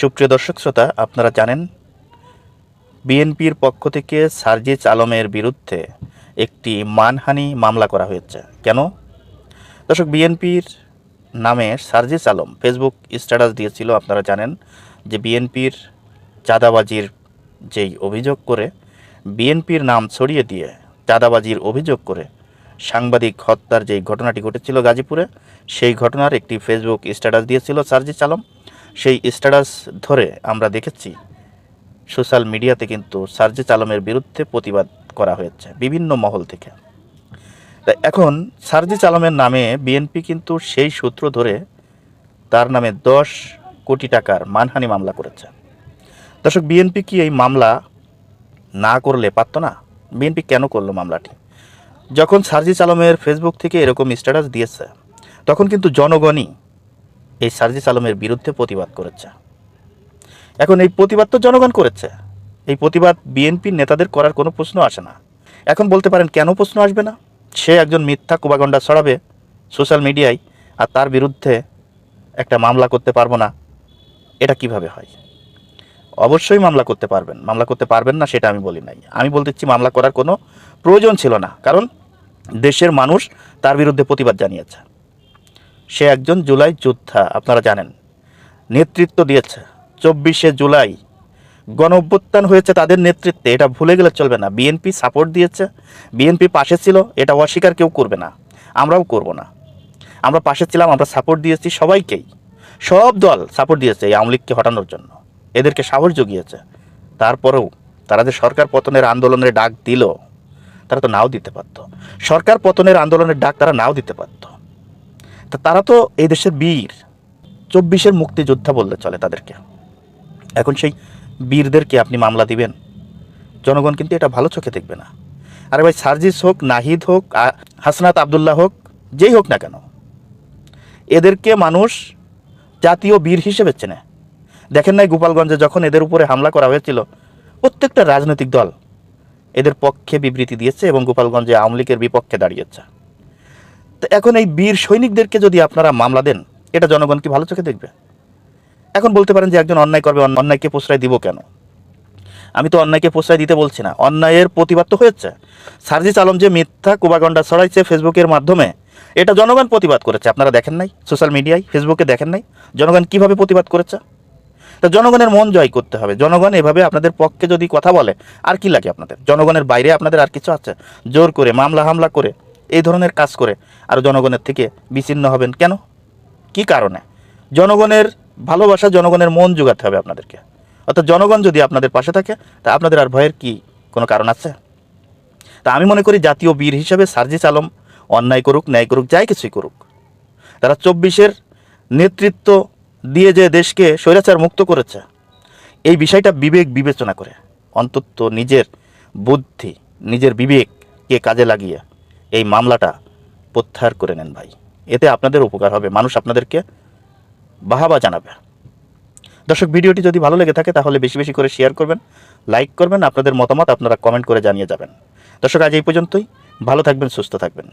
সুপ্রিয় দর্শক শ্রোতা, আপনারা জানেন, বিএনপির পক্ষ থেকে সার্জিস আলমের বিরুদ্ধে একটি মানহানি মামলা করা হয়েছে। কেন? দর্শক, বিএনপির নামে সার্জিস আলম ফেসবুক স্ট্যাটাস দিয়েছিল, আপনারা জানেন যে বিএনপির চাঁদাবাজির যেই অভিযোগ করে, বিএনপির নাম ছড়িয়ে দিয়ে চাঁদাবাজির অভিযোগ করে সাংবাদিক হত্যার যেই ঘটনাটি ঘটেছিল গাজীপুরে, সেই ঘটনার একটি ফেসবুক স্ট্যাটাস দিয়েছিল সার্জিস আলম। সেই স্ট্যাটাস ধরে আমরা দেখেছি। সোশ্যাল মিডিয়াতে কিন্তু সার্জিস আলমের বিরুদ্ধে প্রতিবাদ করা হয়েছে, বিভিন্ন মহল থেকে। এখন সার্জিস আলমের নামে বিএনপি কিন্তু সেই সূত্র ধরে তার নামে দশ কোটি টাকার মানহানি মামলা করেছে। দর্শক বিএনপি কি এই মামলা না করলে পারত না? বিএনপি কেন করল মামলাটি? যখন সার্জিস আলমের ফেসবুক থেকে এরকম স্ট্যাটাস দিয়েছে, তখন কিন্তু জনগণই এই সার্জিস আলমের বিরুদ্ধে প্রতিবাদ করেছে। এখন এই প্রতিবাদ তো জনগণ করেছে। এই প্রতিবাদ বিএনপির নেতাদের করার কোনো প্রশ্ন আসে না। এখন বলতে পারেন, কেন প্রশ্ন আসবে না? সে একজন মিথ্যা কুবাগণ্ডা ছড়াবে সোশ্যাল মিডিয়ায়, আর তার বিরুদ্ধে একটা মামলা করতে পারব না। এটা কীভাবে হয়? অবশ্যই মামলা করতে পারবেন। মামলা করতে পারবেন না, সেটা আমি বলি নাই। আমি বলতেছি মামলা করার কোনো প্রয়োজন ছিল না। কারণ দেশের মানুষ তার বিরুদ্ধে প্রতিবাদ জানিয়েছে। সে একজন জুলাই যোদ্ধা, আপনারা জানেন। নেতৃত্ব দিয়েছে। চব্বিশে জুলাই গণ অভ্যুত্থান হয়েছে তাদের নেতৃত্বে, এটা ভুলে গেলে চলবে না। বিএনপি সাপোর্ট দিয়েছে। বিএনপি পাশে ছিল, এটা অস্বীকার কেউ করবে না। আমরাও করব না। আমরা পাশে ছিলাম, আমরা সাপোর্ট দিয়েছি সবাইকেই। সব দল সাপোর্ট দিয়েছে এই আওয়ামী লীগকে হটানোর জন্য। এদেরকে সাহস জুগিয়েছে। তারপরেও তারা যে সরকার পতনের আন্দোলনের ডাক দিল, তারা তো নাও দিতে পারতো। সরকার পতনের আন্দোলনের ডাক তারা নাও দিতে পারতো। তা তারা তো এই দেশের বীর। চব্বিশের মুক্তিযোদ্ধা বললে চলে তাদেরকে। এখন সেই বীরদেরকে আপনি মামলা দিবেন। জনগণ কিন্তু এটা ভালো চোখে দেখবে না। আরে ভাই, সার্জিস হোক, নাহিদ হোক হাসনাত আবদুল্লাহ হোক, যেই হোক না কেন। এদেরকে মানুষ জাতীয় বীর হিসেবে চেনে। দেখেন নাই গোপালগঞ্জে যখন এদের উপরে হামলা করা হয়েছিল, প্রত্যেকটা রাজনৈতিক দল এদের পক্ষে বিবৃতি দিয়েছে এবং গোপালগঞ্জে আওয়ামী লীগের বিপক্ষে দাঁড়িয়েছে। তো এখন এই বীর সৈনিকদেরকে যদি আপনারা মামলা দেন, এটা জনগণ কি ভালো চোখে দেখবে? এখন বলতে পারেন যে একজন অন্যায় করবে অন্যায়কে প্রশ্রয় দিব কেন? আমি তো অন্যায়কে প্রশ্রয় দিতে বলছি না। অন্যায়ের প্রতিবাদ তো হয়েছে। সার্জিস আলম যে মিথ্যা কুবাগণ্ডা ছড়াইছে ফেসবুকের মাধ্যমে, এটা জনগণ প্রতিবাদ করেছে। আপনারা দেখেন নাই? সোশ্যাল মিডিয়ায়, ফেসবুকে দেখেন নাই? জনগণ কীভাবে প্রতিবাদ করেছে? তো জনগণের মন জয় করতে হবে। জনগণ এভাবে আপনাদের পক্ষে যদি কথা বলে, আর কি লাগে আপনাদের? জনগণের বাইরে আপনাদের আর কিছু আছে? জোর করে, মামলা হামলা করে। এই ধরনের কাজ করে আর জনগণের থেকে বিচ্ছিন্ন হবেন কেন? কি কারণে? জনগণের ভালোবাসা, জনগণের মন জোগাতে হবে আপনাদেরকে। অর্থাৎ জনগণ যদি আপনাদের পাশে থাকে, তা আপনাদের আর ভয়ের কি কোনো কারণ আছে? তা আমি মনে করি জাতীয় বীর হিসেবে সার্জিস আলম অন্যায় করুক, ন্যায় করুক, যাই কিছুই করুক, তারা চব্বিশের নেতৃত্ব দিয়ে যে দেশকে স্বৈরাচার মুক্ত করেছে, এই বিষয়টা বিবেক বিবেচনা করে, অন্তত নিজের বুদ্ধি, নিজের বিবেককে কাজে লাগিয়ে এই মামলাটা প্রত্যাহার করে নেন ভাই। এতে আপনাদের উপকার হবে, মানুষ আপনাদেরকে বাহাবা জানাবে। দর্শক, ভিডিওটি যদি ভালো লেগে থাকে তাহলে বেশি বেশি করে শেয়ার করবেন লাইক করবেন, আপনাদের মতামত আপনারা কমেন্ট করে জানিয়ে যাবেন। দর্শক, আজ এই পর্যন্তই। ভালো থাকবেন, সুস্থ থাকবেন।